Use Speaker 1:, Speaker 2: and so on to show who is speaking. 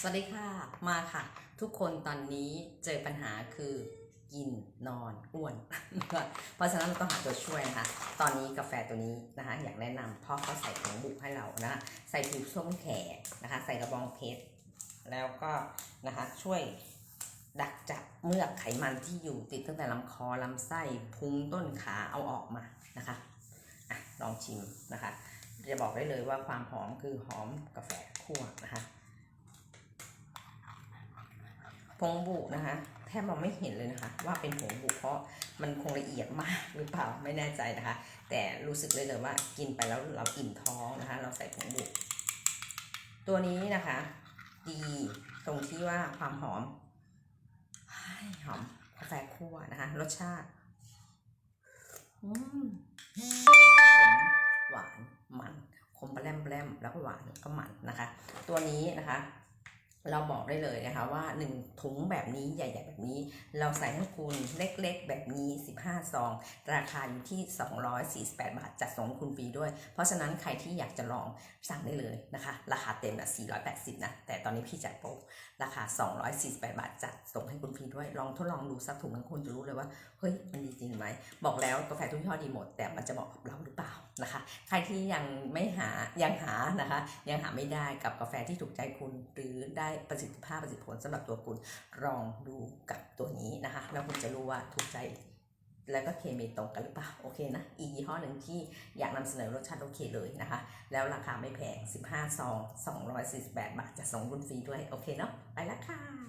Speaker 1: สวัสดีค่ะ มาค่ะ ทุกคนตอนนี้เจอปัญหาคือกินนอนอ้วน เพราะฉะนั้นเราต้องหาตัวช่วยนะคะ ตอนนี้กาแฟตัวนี้นะคะ อยากแนะนำเพราะเขาใส่ผงบุกให้เรานะะใส่ผิวส้มแขกนะคะ ใส่กระบองเพชรแล้วก็นะคะช่วยดักจับเมือกไขมันที่อยู่ติดตั้งแต่ลำคอลำไส้พุงต้นขาเอาออกมานะคะอะลองชิมนะคะ จะบอกได้เลยว่าความหอมคือหอมกาแฟคั่วนะคะ ผงบุนะคะ แทบมองไม่เห็นเลยนะคะ ว่าเป็นผงบุเพราะมันคงละเอียดมากหรือเปล่าไม่แน่ใจนะคะ แต่รู้สึกเลยเลยว่ากินไปแล้วเราอิ่มท้องนะคะ เราใส่ผงบุตัวนี้นะคะ ดีตรงที่ว่าความหอมเฮ้ยหอมกาแฟคั่วนะคะ รสชาติอืมขมหวานมันขมแปรมแปรมแล้วก็หวานแล้วก็มันนะคะ ตัวนี้นะคะ เราบอกได้เลยนะคะว่า 1 ถุงแบบนี้ใหญ่ๆแบบนี้ เราใส่ให้คุณเล็กๆ แบบนี้ 15 ซอง ราคาอยู่ที่ 248 บาทจัดส่งคุณฟรีด้วย เพราะฉะนั้นใครที่อยากจะลองสั่งได้เลยนะคะ ราคาเต็มนะ480 นะ แต่ตอนนี้พี่จัดโปรราคา 248 บาทจัดส่งให้คุณฟรีด้วย ลองทดลองดูสักถุงนึงคุณจะรู้เลยว่า เฮ้ย มันดีจริงไหม บอกแล้วกาแฟทุกยี่ห้อดีหมด แต่มันจะเหมาะกับเราหรือเปล่า นะคะ ใครที่ยังไม่หายังหานะคะ ยังหาไม่ได้กับกาแฟที่ถูกใจคุณหรือได้ประสิทธิภาพประสิทธิผลสำหรับตัวคุณลองดูกับตัวนี้นะคะ แล้วคุณจะรู้ว่าถูกใจแล้วก็เคมีตรงกันหรือเปล่าโอเคนะ อีกยี่ห้อหนึ่งที่อยากนำเสนอรสชาติโอเคเลยนะคะ แล้วราคาไม่แพง 15 ซอง 248 บาทจะส่งคุณฟรีด้วย โอเคเนาะไปแล้วค่ะ